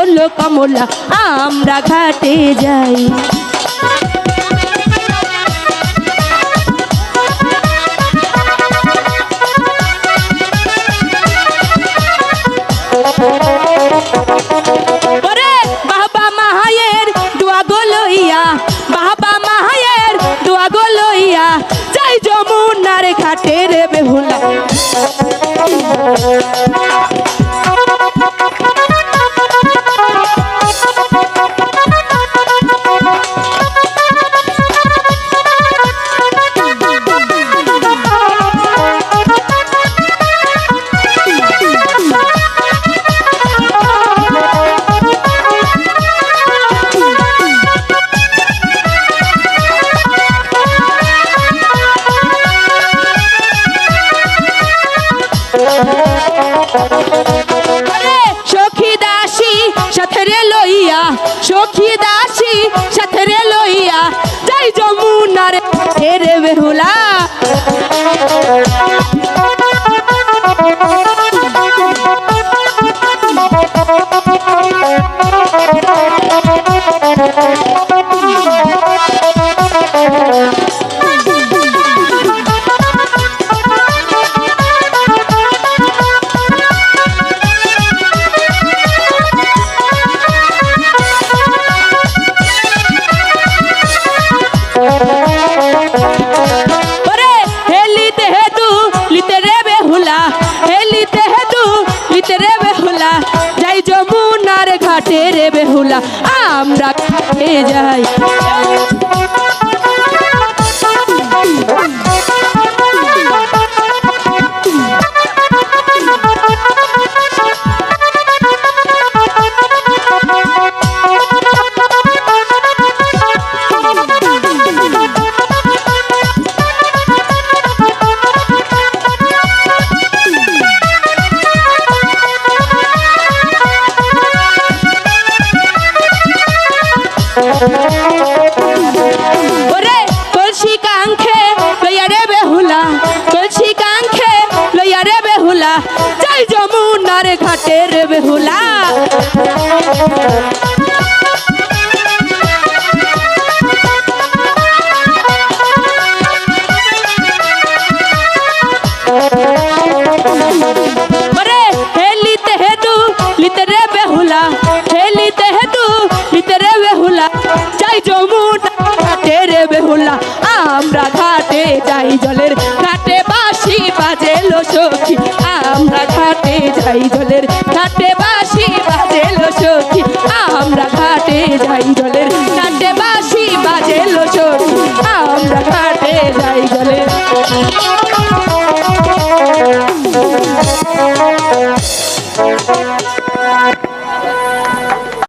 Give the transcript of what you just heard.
ওলো কমলা আমরা ঘাটে যাই। ওরে বাবা ঘাটে রে বেহুলা। যমুনার ঘাটে রে বেহুলা আমরা খেয়ে যাই। ওরে কলসি কাঙ্খে লইয়া রে বেহুলা কলসি কাঙ্খে লইয়া রে বেহুলা, যাই যমুনার ঘাটে রে বেহুলা। ঘাটে যাই জলের, ঘাটে বাসি বাজে লো সখী। আমরা ঘাটে যাই জলের, ঘাটে বাসি বাজে লো সখী। আমরা ঘাটে যাই জলের